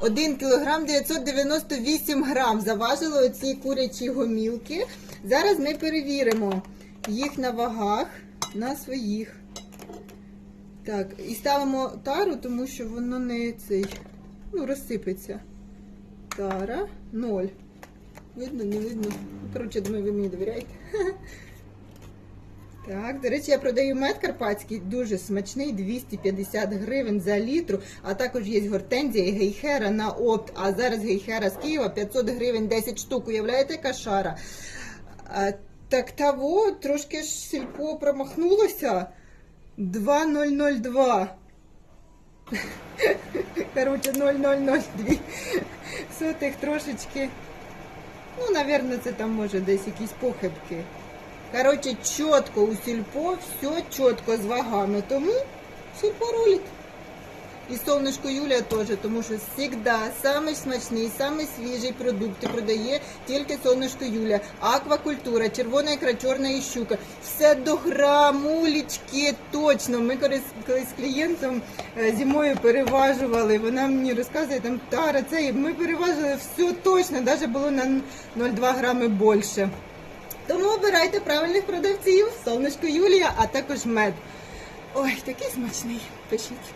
1 кг 998 грам заважили оці курячі гомілки. Зараз ми перевіримо їх на вагах на своїх. Так, і ставимо тару, тому що воно не цей, ну, розсипеться. Тара 0. Видно, не видно. Коротше, думаю, ви мені довіряєте. Так, до речі, я продаю мед карпатський, дуже смачний, 250 гривень за літру. А також є гортензія і гейхера на опт. А зараз гейхера з Києва 500 гривень 10 штук. Уявляєте, яка шара? А, так того трошки ж сільпо промахнулося. 2002. Коротше, 0002. Сотих трошечки. Ну, напевно, це там може десь якісь похибки. Коротше, чітко у сільпо, все чітко з вагами. Тому сільпо рулить. І сонечко Юлія теж, тому що завжди самий смачний, самий свіжий продукт продає тільки сонечко Юлія. Аквакультура, червона ікра, чорна і щука. Все до грамулечки точно. Ми колись з клієнтом е, зимою переважували. Вона мені розказує, там тара, це і ми переважили все точно, навіть було на 0,2 грами більше. Тому обирайте правильних продавців, сонечко Юлія, а також мед. Ой, такий смачний. Пишіть.